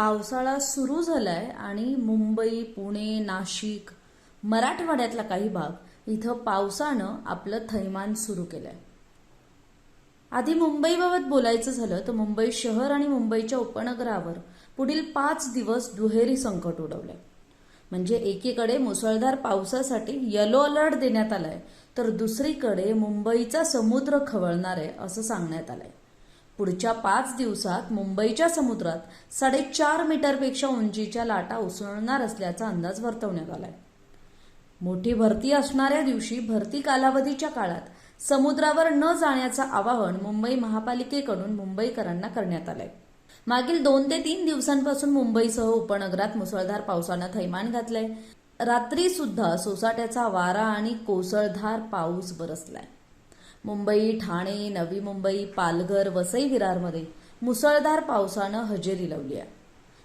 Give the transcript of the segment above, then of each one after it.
पावसाळा सुरू झालाय आणि मुंबई पुणे नाशिक मराठवाड्यातला काही भाग इथं पावसानं आपलं थैमान सुरू केलंय. आधी मुंबईबाबत बोलायचं झालं तर मुंबई शहर आणि मुंबईच्या उपनगरावर पुढील पाच दिवस दुहेरी संकट उडवलंय. म्हणजे एकीकडे मुसळधार पावसासाठी येलो अलर्ट देण्यात आलाय तर दुसरीकडे मुंबईचा समुद्र खवळणार आहे असं सांगण्यात आलंय. पुढच्या पाच दिवसात मुंबईच्या समुद्रात साडेचार मीटरपेक्षा उंचीच्या लाटा उसळणार असल्याचा अंदाज वर्तवण्यात आलाय. मोठी भरती असणाऱ्या दिवशी भरती कालावधीच्या काळात समुद्रावर न जाण्याचं आवाहन मुंबई महापालिकेकडून मुंबईकरांना करण्यात आलंय. मागील दोन ते तीन दिवसांपासून मुंबईसह उपनगरात मुसळधार पावसानं थैमान घातलंय. रात्री सुद्धा सोसाट्याचा वारा आणि कोसळधार पाऊस बरसलाय. मुंबई ठाणे नवी मुंबई पालघर वसई विरारमध्ये मुसळधार पावसानं हजेरी लावली आहे.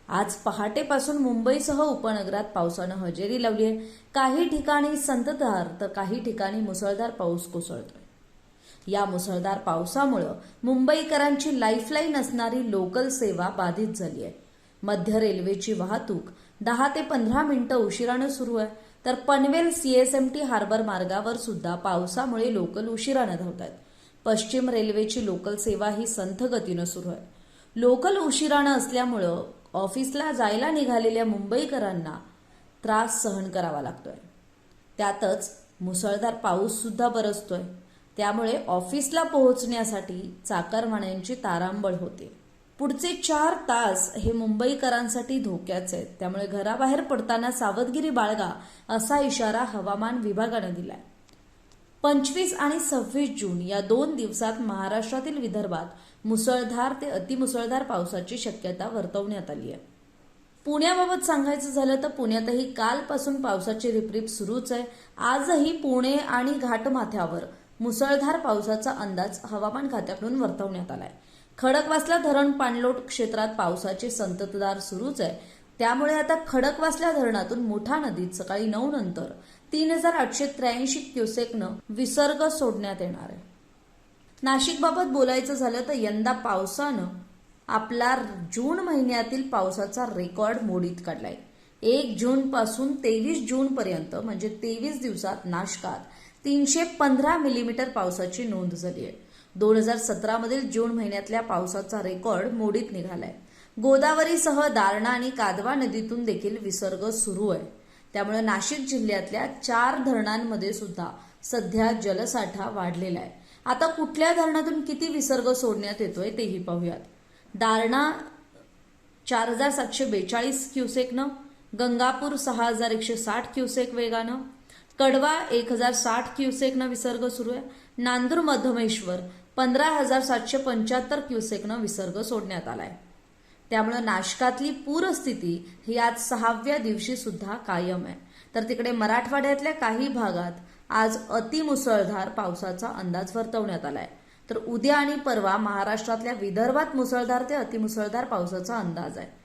आज पहाटेपासून मुंबईसह उपनगरात पावसानं हजेरी लावली आहे. काही ठिकाणी संततधार तर काही ठिकाणी मुसळधार पाऊस कोसळतोय. या मुसळधार पावसामुळं मुंबईकरांची लाईफलाईन असणारी लोकल सेवा बाधित झाली आहे. मध्य रेल्वेची वाहतूक दहा ते पंधरा मिनिटं उशिरानं सुरू आहे. तर पनवेल सीएसएमटी हार्बर मार्गावर सुद्धा पावसामुळे लोकल उशिरानं धावत आहेत पश्चिम रेल्वेची लोकल सेवा ही संथ गतीनं सुरू आहे. लोकल उशिरानं असल्यामुळं ऑफिसला जायला निघालेल्या मुंबईकरांना त्रास सहन करावा लागतोय. त्यातच मुसळधार पाऊस सुद्धा बरसतोय. त्यामुळे ऑफिसला पोहोचण्यासाठी चाकरमान्यांची तारांबळ होते. पुढचे चार तास हे मुंबईकरांसाठी धोक्याचे आहेत. त्यामुळे घराबाहेर पडताना सावधगिरी बाळगा असा इशारा हवामान विभागानं दिलाय. पंचवीस आणि सव्वीस जून या दोन दिवसात महाराष्ट्रातील विदर्भात मुसळधार ते अतिमुसळधार पावसाची शक्यता वर्तवण्यात आली आहे. पुण्याबाबत सांगायचं झालं तर पुण्यातही कालपासून पावसाची रिपरिप सुरूच आहे. आजही पुणे आणि घाटमाथ्यावर मुसळधार पावसाचा अंदाज हवामान खात्याकडून वर्तवण्यात आलाय. खडकवासला धरण पाणलोट क्षेत्रात पावसाची संततधार सुरूच आहे. त्यामुळे आता खडकवासल्या धरणातून मोठा नदीत सकाळी नऊ नंतर तीन हजार आठशे त्र्याऐंशी क्युसेकनं विसर्ग सोडण्यात येणार आहे. नाशिकबाबत बोलायचं झालं तर यंदा पावसानं आपला जून महिन्यातील पावसाचा रेकॉर्ड मोडीत काढलाय. एक जून पासून तेवीस जून पर्यंत म्हणजे तेवीस दिवसात नाशकात तीनशे पंधरा मिलीमीटर पावसाची नोंद झाली आहे. दोन हजार सतरामधील जून महिन्यातल्या पावसाचा रेकॉर्ड मोडीत निघालाय. गोदावरीसह दारणा आणि कादवा नदीतून देखील विसर्ग सुरू आहे. त्यामुळे नाशिक जिल्ह्यातल्या चार धरणांमध्ये सुद्धा सध्या जलसाठा वाढलेला आहे. आता कुठल्या धरणातून किती विसर्ग सोडण्यात येतोय तेही पाहूयात. दारणा चार हजार सातशे बेचाळीस क्युसेकनं गंगापूर सहा हजार एकशे साठ क्युसेक वेगानं कडवा एक हजार साठ क्युसेकनं विसर्ग सुरू आहे. नांदूर मधमेश्वर पंधरा हजार सातशे पंच्याहत्तर क्युसेकनं विसर्ग सोडण्यात आलाय. त्यामुळे नाशकातली पूरस्थिती ही आज सहाव्या दिवशी सुद्धा कायम आहे. तर तिकडे मराठवाड्यातल्या काही भागात आज अतिमुसळधार पावसाचा अंदाज वर्तवण्यात आलाय. तर उद्या आणि परवा महाराष्ट्रातल्या विदर्भात मुसळधार ते अतिमुसळधार पावसाचा अंदाज आहे.